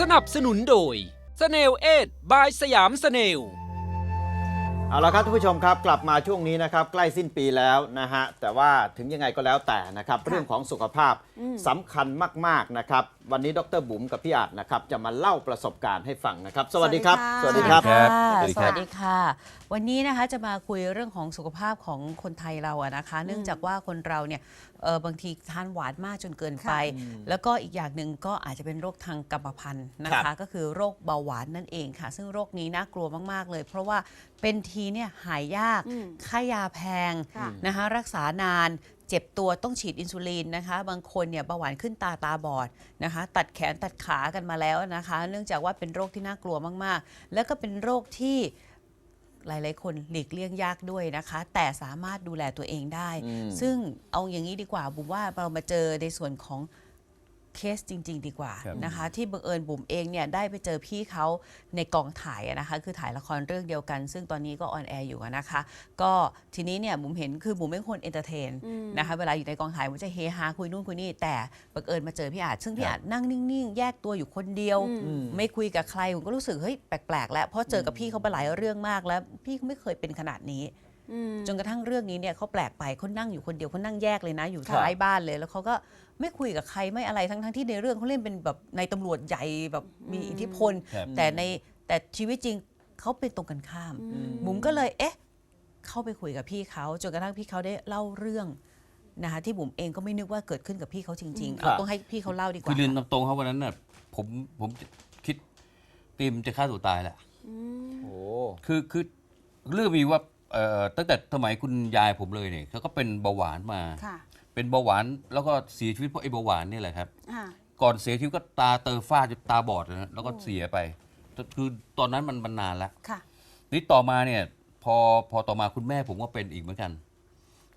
สนับสนุนโดยสเนลเอ็ดบายสยามสเนล เอาละครับท่านผู้ชมครับกลับมาช่วงนี้นะครับใกล้สิ้นปีแล้วนะฮะแต่ว่าถึงยังไงก็แล้วแต่นะครับ เรื่องของสุขภาพสำคัญมากๆนะครับ วันนี้ดรบุ๋มกับพี่อาจนะครับจะมาเล่าประสบการณ์ให้ฟังนะครับ สวัสดีครับ สวัสดีครับค่ะสวัสดีครับ สวัสดีค่ะ วันนี้นะคะจะมาคุยเรื่องของสุขภาพของคนไทยเราอะนะคะ เนื่องจากว่าคนเราเนี่ยเอ่อบางทีทานหวานมากจนเกินไป แล้วก็อีกอย่างหนึ่งก็อาจจะเป็นโรคทางกรรมพันธุ์นะครัคะ บ ก็คือโรคเบาหวานนั่นเองค่ะ ซึ่งโรคนี้น่ากลัวมากๆเลย เพราะว่าเป็นทีเนี่ยหายยากอืมค่ายาแพงค่ะ นะคะรักษานาน เจ็บตัวต้องฉีดอินซูลินนะคะ บางคนเนี่ยเบาหวานขึ้นตาตาบอดนะคะ ตัดแขนตัดขากันมาแล้วนะคะ เนื่องจากว่าเป็นโรคที่น่ากลัวมากๆ แล้วก็เป็นโรคที่หลาย ๆ คนหลีกเลี่ยงยากด้วยนะคะ แต่สามารถดูแลตัวเองได้อืมซึ่งเอาอย่างนี้ดีกว่าบุ๋มว่าเรามาเจอในส่วนของ เคสจริง ๆ ดีกว่าครับนะคะ ที่บังเอิญบุ๋มเองเนี่ยได้ไปเจอพี่เขาในกองถ่ายอะนะคะ คือถ่ายละครเรื่องเดียวกัน ซึ่งตอนนี้ก็ออนแอร์อยู่อะนะคะ ก็ทีนี้เนี่ยบุ๋มเห็นคือบุ๋มเป็นคนเอนเตอร์เทนนะคะเวลาอยู่ในกองถ่ายบุ๋มจะเฮฮาคุยนู่นคุยนี่แต่บังเอิญมาเจอพี่อาจซึ่งพี่อาจนั่งนิ่งๆ แยกตัวอยู่คนเดียวอืมไม่คุยกับใครผมก็รู้สึกเฮ้ยแปลกๆแล้วเพราะเจอกับพี่เขาไปหลายเรื่องมากแล้ว พี่เขาไม่เคยเป็นขนาดนี้จนกระทั่งเรื่องนี้เนี่ยเขาแปลกไปเขานั่งอยู่คนเดียวเขานั่งแยกเลยนะ อยู่ท้ายบ้านเลย แล้วเขาก็ไม่คุยกับใครไม่อะไรทั้งๆที่ในเรื่องเขาเล่นเป็นแบบในตำรวจใหญ่แบบมีอิทธิพล ครับแต่ในแต่ชีวิตจริงเขาเป็นตรงกันข้ามบุ๋มก็เลยเอ๊ะ เข้าไปคุยกับพี่เขาจนกระทั่งพี่เขาได้เล่าเรื่องนะคะที่บุ๋มเองก็ไม่นึกว่าเกิดขึ้นกับพี่เขาจริงๆครัเอาบต้องให้พี่เขาเล่าดีกคือว่า เรียนตามตรงครับวันนั้นน่ะผมผมคิดตีมจะฆ่าตัวตายแหละโอ้ คือคือเรื่องมีว่าเอ่อตั้งแต่สมัยคุณยายผมเลยเนี่ยเขาก็เป็นเบาหวานมา ค่ะ เป็นเบาหวานแล้วก็เสียชีวิตเพราะไอ้เบาหวานนี่แหละครับอ่าก่อนเสียชีวิตก็ตาเตอฝ้าจนตาบอดนะแล้วก็เสียไปคือตอนนั้นมันมันนานแล้ว ค่ะ นี่ต่อมาเนี่ยพอพอต่อมาคุณแม่ผมก็เป็นอีกเหมือนกัน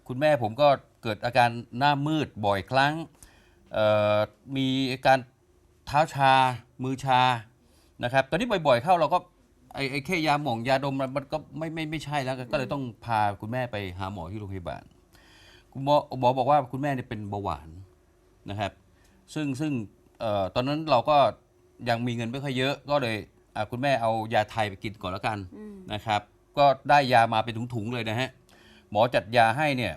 คุณแม่ผมก็เกิดอาการหน้ามืดบ่อยครั้งเอ่อมีอาการเท้าชา มือชานะครับตอนนี้บ่อยๆเข้าเราก็ไอ้ไอ้แค่ยาหม่องยาดมมันมันก็ไม่ไม่ไม่ใช่แล้วก็เลยต้องพาคุณแม่ไปหาหมอที่โรงพยาบาล คุณหมอหมอบอกว่าคุณแม่เนี่ยเป็นเบาหวานนะครับ ซึ่งซึ่งเอ่อตอนนั้นเราก็ยังมีเงินไม่ค่อยเยอะ ก็เลยอะคุณแม่เอายาไทยไปกินก่อนแล้วกันนะครับ ก็ได้ยามาเป็นถุงๆเลยนะฮะหมอจัดยาให้เนี่ย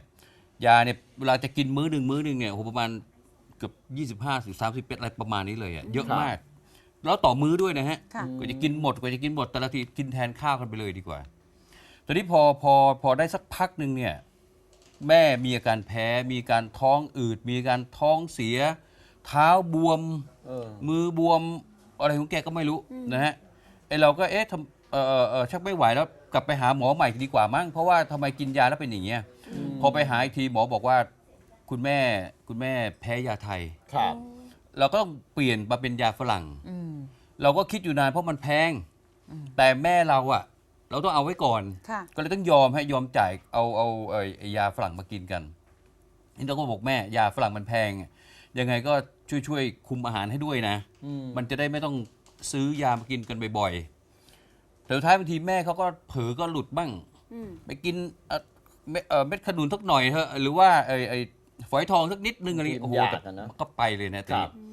ยาเนี่ยเวลาจะกินมื้อหนึ่งมื้อหนึ่งเนี่ยโอ้โหประมาณเกือบ 25ถึง30เป็ดอะไรประมาณนี้เลยอะเยอะมาก แล้วต่อมื้อด้วยนะฮะค่ะก็จะกินหมดก็จะกินหมดแต่ละทีกินแทนข้าวกันไปเลยดีกว่าตอนนี้พอพอพอได้สักพักหนึ่งเนี่ย แม่มีอาการแพ้มีอาการท้องอืด มีอาการท้องเสีย เท้าบวม เออ มือบวมอะไรของแกก็ไม่รู้นะฮะไอเราก็เอ๊ะทำเออเออเออชักไม่ไหวแล้วกลับไปหาหมอใหม่ดีกว่ามั้งเพราะว่าทำไมกินยาแล้วเป็นอย่างเงี้ยพอไปหาอีกทีหมอบอกว่า คุณแม่คุณแม่แพ้ยาไทย ครับ เราก็ต้องเปลี่ยนมาเป็นยาฝรั่ง อืม เราก็คิดอยู่นานเพราะมันแพง แต่แม่เราอะ เราต้องเอาไว้ก่อน ค่ะ ก็เลยต้องยอมให้ยอมจ่ายเอาเอาเอ่อไอ้ยาฝรั่งมากินกันนี่เราก็บอกแม่ยาฝรั่งมันแพงยังไงก็ช่วยช่วยคุมอาหารให้ด้วยนะอืมมันจะได้ไม่ต้องซื้อยามากินกันบ่อยๆแต่สุดท้ายบางทีแม่เขาก็เผลอก็หลุดบ้างอืม ไปกินเอ่อเม็ดเอ่อเม็ดขนุนสักหน่อยเถอะหรือว่าไอ้ไอ้ฝอยทองสักนิดนึงอะไรอย่างเงี้ยโอ้โหยากแต่อะนะก็ไปเลยนะคทีรับนี้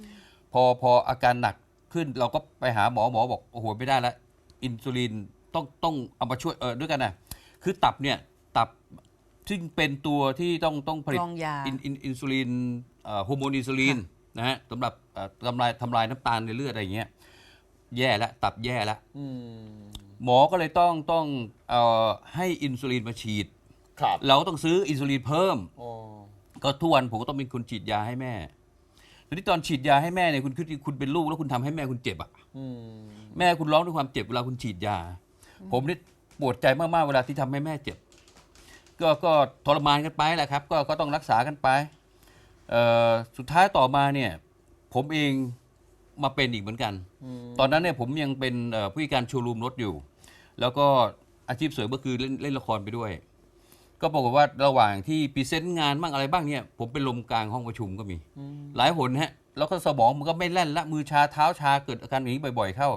พอพออาการหนักขึ้นเราก็ไปหาหมอหมอบอกโอ้โหไม่ได้ละอินซูลิน ต้องต้องเอามาช่วยเออด้วยกันนะคือตับเนี่ยตับซึ่งเป็นตัวที่ต้องต้องผลิตกรองยา อินอินอินซูลินเอ่อฮอร์โมนอินซูลินนะฮะสำหรับเอ่อทำลายทำลายน้ำตาลในเลือดอะไรอย่างเงี้ยแย่แล้วตับแย่แล้วอืมหมอก็เลยต้องต้องเอ่อให้อินซูลินมาฉีด ครับเราก็ต้องซื้ออินซูลินเพิ่มโอ้ก็ทุกวันผมก็ต้องเป็นคนฉีดยาให้แม่ทีนี้ตอนฉีดยาให้แม่เนี่ยคุณคิดดูคุณเป็นลูกแล้วคุณทำให้แม่คุณเจ็บอะ อืม แม่คุณร้องด้วยความเจ็บเวลาคุณฉีดยา ผมนี่ปวดใจมากๆเวลาที่ทำให้แม่เจ็บ ก็ก็ทรมานกันไปแหละครับ ก็ก็ต้องรักษากันไปเอ่อสุดท้ายต่อมาเนี่ย ผมเองมาเป็นอีกเหมือนกัน ตอนนั้นเนี่ยผมยังเป็นเอ่อผู้จัดการโชว์รูมรถอยู่ แล้วก็อาชีพเสริมก็คือเล่นเล่นละครไปด้วย ก็ปรากฏว่าระหว่างที่พรีเซนต์งานบ้างอะไรบ้างเนี่ย ผมเป็นลมกลางห้องประชุมก็มี หลายหนฮะ แล้วก็สมองมันก็ไม่แล่นละมือชาเท้าชาเกิดอาการอย่างนี้บ่อย ๆ เข้า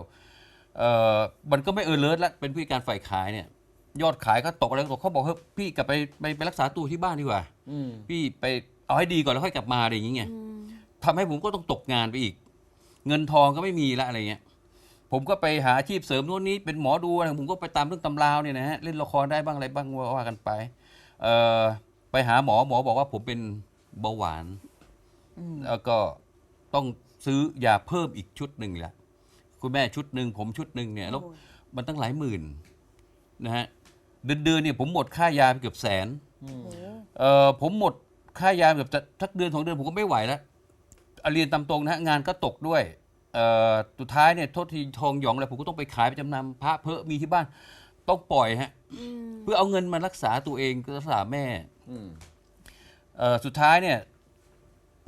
เอ่อมันก็ไม่เออเลิศละเป็นผู้จัดการฝ่ายขายเนี่ย ยอดขายก็ตกอะไรก็ตกเขาบอกเฮ้ยพี่กลับไปไปไปรักษาตัวที่บ้านดีกว่า อืมพี่ไปเอาให้ดีก่อนแล้วค่อยกลับมาอะไรอย่างเงี้ยทำให้ผมก็ต้องตกงานไปอีก เงินทองก็ไม่มีละอะไรเงี้ย ผมก็ไปหาอาชีพเสริมโน่นนี้เป็นหมอดูอะไรผมก็ไปตามเรื่องตำราวเนี่ยนะฮะเล่นละครได้บ้างอะไรบ้างว่าว่ากันไปเอ่อไปหาหมอหมอบอกว่าผมเป็นเบาหวาน แล้วก็ต้องซื้อยาเพิ่มอีกชุดหนึ่งละ คุณแม่ชุดหนึ่งผมชุดหนึ่งเนี่ยแล้วโอ้ยมันตั้งหลายหมื่นนะฮะเดือนเดือนๆเนี่ยผมหมดค่ายาไปเกือบแสนโอ้โหเอ่อผมหมดค่ายาแบบจะทักเดือนสองเดือนผมก็ไม่ไหวแล้วเอาเรียนตามตรงนะฮะงานก็ตกด้วยเอ่อสุดท้ายเนี่ยโทษทีทองหยองอะไรผมก็ต้องไปขายไปจำนำพระเพอมีที่บ้าน ต้องปล่อยฮะอืมเพื่อเอาเงินมารักษาตัวเองรักษาแม่อืมเอ่อสุดท้ายเนี่ย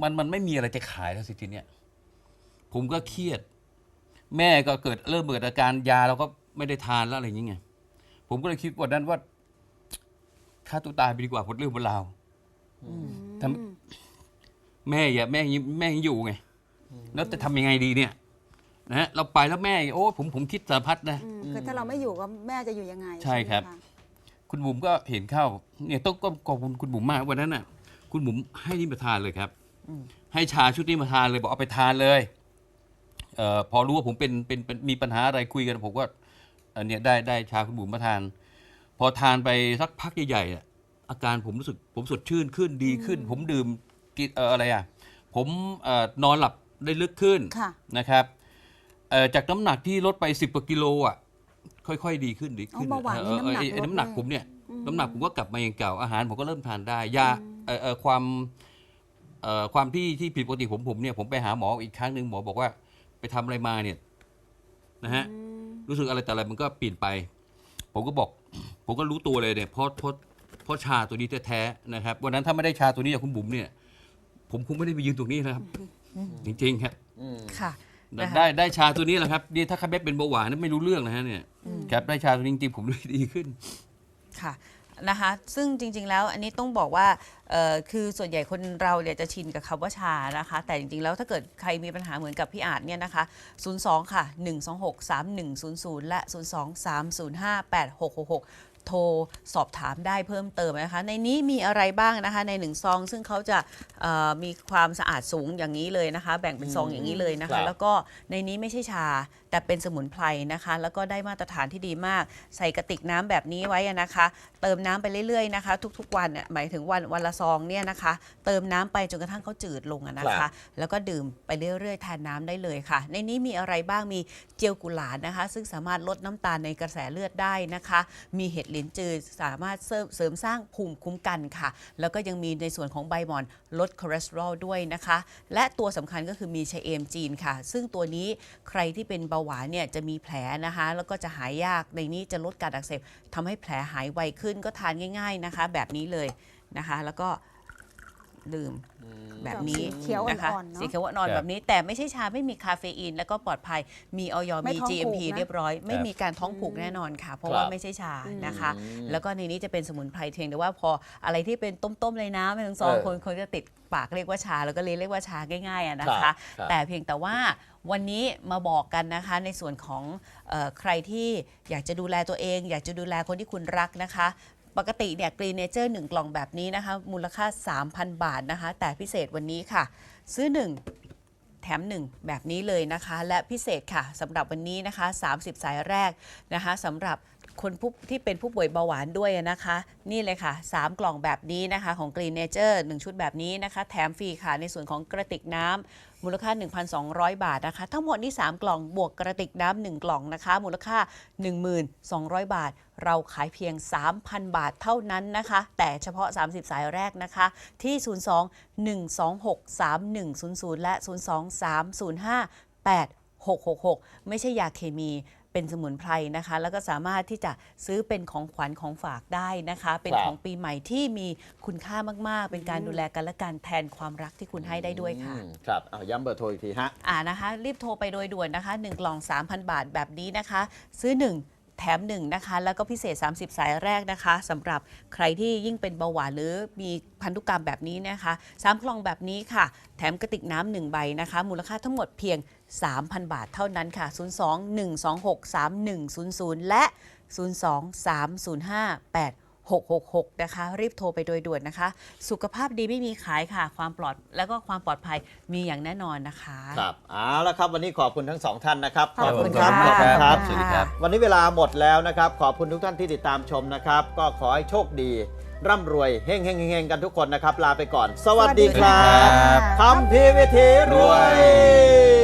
มันมันไม่มีอะไรจะขายแล้วสิทีเนี้ยผมก็เครียด แม่ก็เกิดเริ่มเกิดอาการยาเราก็ไม่ได้ทานแล้วอะไรอย่างเงี้ยผมก็เลยคิดวันนั้นว่าฆ่าตัวตายไปดีกว่าผลเรื่องบนราวทำแม่อย่าแม่ยังแม่ยังอยู่ไงแล้วจะทำยังไงดีเนี่ยนะฮะเราไปแล้วแม่โอ้ผมผมคิดสารพัดนะอืมคือถ้าเราไม่อยู่ก็แม่จะอยู่ยังไง ใช่ครับไหมะคุณบุ๋มก็เห็นเข้า เนี่ยต้องก็ขอบคุณคุณบุ๋มมากวันนั้นน่ะ คุณบุ๋มให้นี่มาทานเลยครับให้ชาชุดนี้มาทานเลยบอกเอาไปทานเลย เอ่อพอรู้ว่าผมเป็นเป็นเป็นมีปัญหาอะไรคุยกันผมก็อันเนี้ยได้ได้ชาคุณบุ๋มมาทาน พอทานไปสักพักใหญ่ๆอะอาการผมรู้สึกผมสดชื่นขึ้นดีขึ้น ผมดื่มกินเอ่ออะไรอะผมเอ่อนอนหลับได้ลึกขึ้นค่ะ นะครับเอ่อจากน้ำหนักที่ลดไป 10กว่ากิโลอะค่อยๆ ดีขึ้นดีขึ้นอ๋อเบาหวานนี่เออเออน้ำหนักไอ้ลดน้ำหนักเลย ผมเนี่ยน้ำหนักผมก็กลับมาอย่างเก่าอาหารผมก็เริ่มทานได้ยาเอ่อเอ่อความเอ่อความที่ที่ผิดปกติผมผมเนี่ยผมไปหาหมออีกครั้งหนึ่งหมอบอกว่า ไปทำอะไรมาเนี่ยนะฮะรู้สึกอะไรแต่อะไรมันก็เปลี่ยนไป ผมก็บอก ผมก็รู้ตัวเลยเนี่ยเพราะเพราะเพราะชาตัวนี้แท้ๆนะครับวันนั้นถ้าไม่ได้ชาตัวนี้จากคุณบุ๋มเนี่ย ผมคงไม่ได้ไปยืนตรงนี้นะครับ จริงๆครับอืมค่ะได้นะคะได้ได้ชาตัวนี้แหละครับนี่ถ้าใครไม่เป็นเบาหวานนะไม่รู้เรื่องนะฮะเนี่ยครับได้ชาตัวนี้จริงๆผมเลยดีขึ้นค่ะ นะคะ ซึ่งจริง ๆ แล้วอันนี้ต้องบอกว่าเอ่อคือส่วนใหญ่คนเราเนี่ยจะชินกับคำว่าชานะคะ แต่จริง ๆ แล้วถ้าเกิดใครมีปัญหาเหมือนกับพี่อาจเนี่ยนะคะ 02 ค่ะ 126 3100 และ 02 305 8666โทรสอบถามได้เพิ่มเติมนะคะ ในนี้มีอะไรบ้างนะคะ ในหนึ่งซอง ซึ่งเขาจะเอ่อมีความสะอาดสูงอย่างนี้เลยนะคะ แบ่งเป็นซองอย่างนี้เลยนะครัคะ บ แล้วก็ในนี้ไม่ใช่ชาแต่เป็นสมุนไพรนะคะ แล้วก็ได้มาตรฐานที่ดีมาก ใส่กระติกน้ำแบบนี้ไว้อะนะคะ เติมน้ำไปเรื่อยๆนะคะ ทุกๆวันเนี่ยหมายถึงวันวันละซองเนี่ยนะคะ เติมน้ำไปจนกระทั่งเขาจืดลงอะนะครัคะบแล้วก็ดื่มไปเรื่อยๆแทนน้ำได้เลยค่ะ ในนี้มีอะไรบ้างมีเจียวกุหลาบนะคะ ซึ่งสามารถลดน้ำตาลในกระแสเลือดได้นะคะ มีเห็ดหลินจือสามารถเสริมเสริมสร้างภูมิคุ้มกันค่ะ แล้วก็ยังมีในส่วนของใบหมอนลดคอเลสเตอรอลด้วยนะคะ และตัวสำคัญก็คือมีชะเอมจีนค่ะ ซึ่งตัวนี้ใครที่เป็นเบาหวานเนี่ยจะมีแผลนะคะ แล้วก็จะหายยากในนี้จะลดการอักเสบทำให้แผลหายไวขึ้นก็ทานง่าย ๆนะคะ แบบนี้เลยนะคะ แล้วก็ ดื่มแบบนี้สีเขียวนะคะอ่อนๆเนอะสีเขียวอ่อนครับๆแบบนี้ แต่ไม่ใช่ชาไม่มีคาเฟอีน แล้วก็ปลอดภัยมีออยไม่มี ท้องผูก GMP นะ เรียบร้อย ไม่ครับมีการท้องผูกแน่นอนค่ะ เพราะครับว่าไม่ใช่ชานะคะแล้วก็ในนี้จะเป็นสมุนไพรเพียงแต่ว่าพออะไรที่เป็นต้มๆในน้ำไม่ต้องซองเออคนคนจะติดปากเรียกว่าชา แล้วก็เรียกว่าชาง่ายๆอะนะครัคะ บครับ แต่เพียงแต่ว่าวันนี้มาบอกกันนะคะในส่วนของเออใครที่อยากจะดูแลตัวเอง อยากจะดูแลคนที่คุณรักนะคะ ปกติเนี่ยกรีเนเจอร์หนึ่งกล่องแบบนี้นะคะ มูลค่า 3,000 บาทนะคะ แต่พิเศษวันนี้ค่ะ ซื้อ 1 แถม 1 แบบนี้เลยนะคะ และพิเศษค่ะสำหรับวันนี้นะคะ 30 สายแรกนะคะสำหรับ คนผู้ที่เป็นผู้ป่วยเบาหวานด้วยนะคะ นี่เลยค่ะ 3 กล่องแบบนี้นะคะของ Green Nature 1 ชุดแบบนี้นะคะ แถมฟรีค่ะในส่วนของกระติกน้ำมูลค่า 1,200 บาทนะคะ ทั้งหมดนี่3กล่องบวกกระติกน้ำ1กล่องนะคะ มูลค่า 1,200 บาท เราขายเพียง 3,000 บาทเท่านั้นนะคะ แต่เฉพาะ 30 สายแรกนะคะ ที่ 02-126-3100 และ 02-305-8666 ไม่ใช่ยาเคมี เป็นสมุนไพรนะคะ แล้วก็สามารถที่จะซื้อเป็นของขวัญของฝากได้นะคะ เป็นครับของปีใหม่ที่มีคุณค่ามากๆ เป็นการดูแลกันและการแทนความรักที่คุณให้ได้ด้วยค่ะ อืมครับเอาย้ำเบอร์โทรอีกทีฮะ อ่านะคะ รีบโทรไปโดยด่วนนะคะ 1 กล่อง 3,000 บาทแบบนี้นะคะ ซื้อ 1 แถมหนึ่งนะคะ แล้วก็พิเศษ 30 สายแรกนะคะสำหรับใครที่ยิ่งเป็นเบาหวานหรือมีพันธุกรรมแบบนี้นะคะสามกล่องแบบนี้ค่ะ แถมกระติกน้ำหนึ่งใบนะคะ มูลค่าทั้งหมดเพียง 3,000 บาทเท่านั้นค่ะ 02 126 3100 และ 023058 666 นะคะ รีบโทรไปโดยด่วนนะคะ สุขภาพดีไม่มีขายค่ะ ความปลอดแล้วก็ความปลอดภัยมีอย่างแน่นอนนะคะ ครับเอาละครับ วันนี้ขอบคุณทั้งสองท่านนะครับขอบคุณครับค่ะขอบคุณครับ สวัสดีครับ วันนี้เวลาหมดแล้วนะครับ ขอบคุณทุกท่านที่ติดตามชมนะครับ ก็ขอให้โชคดี ร่ำรวยเฮงเฮงเฮงๆกันทุกคนนะครับ ลาไปก่อน สวัสดีครัสวัสดีครับบคำพีวิธีรวย